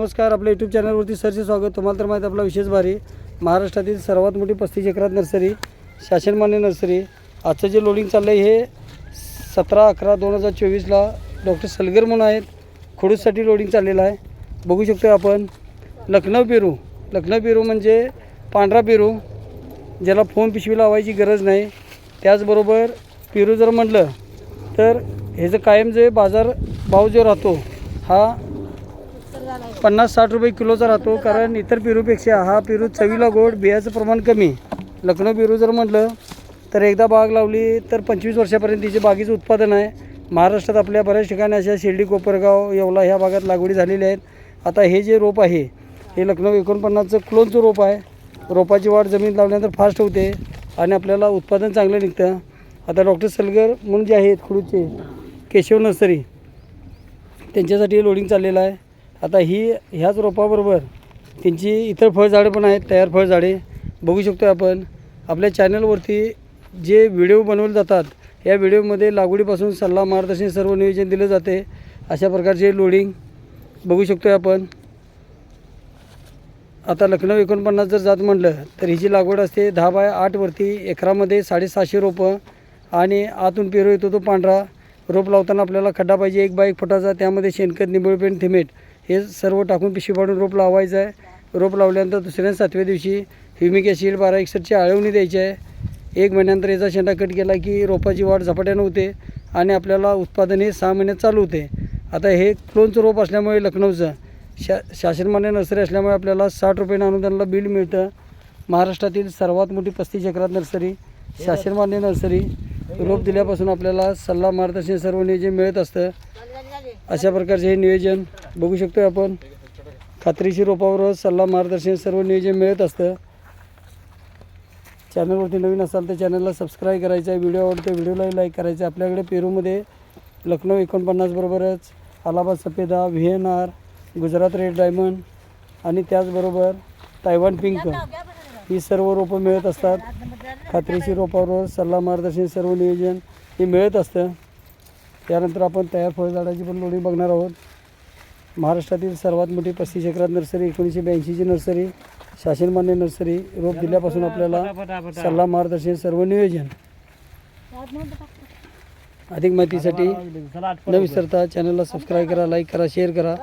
नमस्कार आपल्या यूट्यूब चॅनलवरती सरचे स्वागत. तुम्हाला तर माहीत आपला विशेष भारी. महाराष्ट्रातील सर्वात मोठी पस्तीस एकरात नर्सरी शासनमान्य नर्सरी. आजचं जे लोडिंग चाललं आहे हे सतरा अकरा दोन हजार चोवीसला डॉक्टर सलगर म्हणून आहेत. खोडूसाठी लोडिंग चाललेलं आहे. बघू शकतो आपण लखनौ पेरू. लखनौ पेरू म्हणजे पांढरा पेरू ज्याला फोन पिशवी लावायची गरज नाही. त्याचबरोबर पेरू जर म्हटलं तर ह्याचं कायम जे बाजार भाव जो राहतो हा पन्नास साठ रुपये किलोचा राहतो कारण इतर पेरूपेक्षा हा पेरू चवीला गोड बियाचं प्रमाण कमी. लखनौ पेरू जर म्हटलं तर एकदा बाग लावली तर पंचवीस वर्षापर्यंत तिचे बागेचं उत्पादन आहे. महाराष्ट्रात आपल्या बऱ्याच ठिकाणी अशा शिर्डी कोपरगाव येवला ह्या भागात लागवडी झालेल्या आहेत. आता हे जे रोप आहे हे लखनौ एकोणपन्नासचं क्लोनचं रोप आहे. रोपाची वाढ जमीन लावल्यानंतर फास्ट होते आणि आपल्याला उत्पादन चांगलं निघतं. आता डॉक्टर सलगर म्हणून जे आहेत खुडूचे केशव नर्सरी त्यांच्यासाठी लोडिंग चाललेलं आहे. आता ही ह्याच रोपाबरोबर त्यांची इतर फळझाडं पण आहेत तयार फळझाडे. बघू शकतो आपण. आपल्या चॅनलवरती जे व्हिडिओ बनवले जातात या व्हिडिओमध्ये लागवडीपासून सल्ला मार्गदर्शन सर्व नियोजन दिलं जाते. अशा प्रकारचे लोडिंग बघू शकतो आपण. आता लखनौ एकोणपन्नास जर जात म्हटलं तर हिची लागवड असते दहा बाय आठवरती एकरामध्ये साडेसहाशे रोपं आणि आतून पेरू येतो तो पांढरा. रोप लावताना आपल्याला खड्डा पाहिजे एक बाय एक फुटाचा त्यामध्ये शेणखत निंबळपेंट थिमेट हे सर्व टाकून पिशवी पाडून रोप लावायचं आहे. रोप लावल्यानंतर दुसऱ्या सातव्या दिवशी ह्युमिक ॲसिड बारा एकसठची आळवणी द्यायची आहे. एक महिन्यानंतर याचा शेंडा कट केला की रोपाची वाढ झपाट्यानं होते आणि आपल्याला उत्पादन हे सहा महिन्यात चालू होते. आता हे क्लोनचं रोप असल्यामुळे लखनौचं शा शासनमान्य नर्सरी असल्यामुळे आपल्याला साठ रुपये अनुदानाला बिल मिळतं. महाराष्ट्रातील सर्वात मोठी पस्तीस एकरात नर्सरी शासनमान्य नर्सरी रोप दिल्यापासून आपल्याला सल्ला मार्गदर्शन सर्व नियोजन मिळत असतं अशा प्रकारचे हे नियोजन बघू शकतो आपण. खात्रीशीर रोपावर सल्ला मार्गदर्शन सर्व नियोजन मिळत असतं. चॅनलवरती नवीन असाल तर चॅनलला सबस्क्राईब करायचं आहे. व्हिडिओ आवडतो व्हिडिओलाही लाईक करायचं आहे. आपल्याकडे पेरूमध्ये लखनौ एकोणपन्नास बरोबरच Allahabad Safeda V N R Gujarat red diamond आणि त्याचबरोबर तायवान पिंक ही सर्व रोपं मिळत असतात. खात्रीशीर रोपावर सल्ला मार्गदर्शन सर्व नियोजन हे मिळत असतं. त्यानंतर आपण तयार फळझाडाची पण लोडिंग बघणार आहोत. महाराष्ट्रातील सर्वात मोठी पस्तीस एकरात नर्सरी एकोणीसशे ब्याऐंशीची नर्सरी शासनमान्य नर्सरी रोप दिल्यापासून आपल्याला सल्ला मार्गदर्शन सर्व नियोजन. अधिक माहितीसाठी न विसरता चॅनलला सबस्क्राईब करा लाईक करा शेअर करा.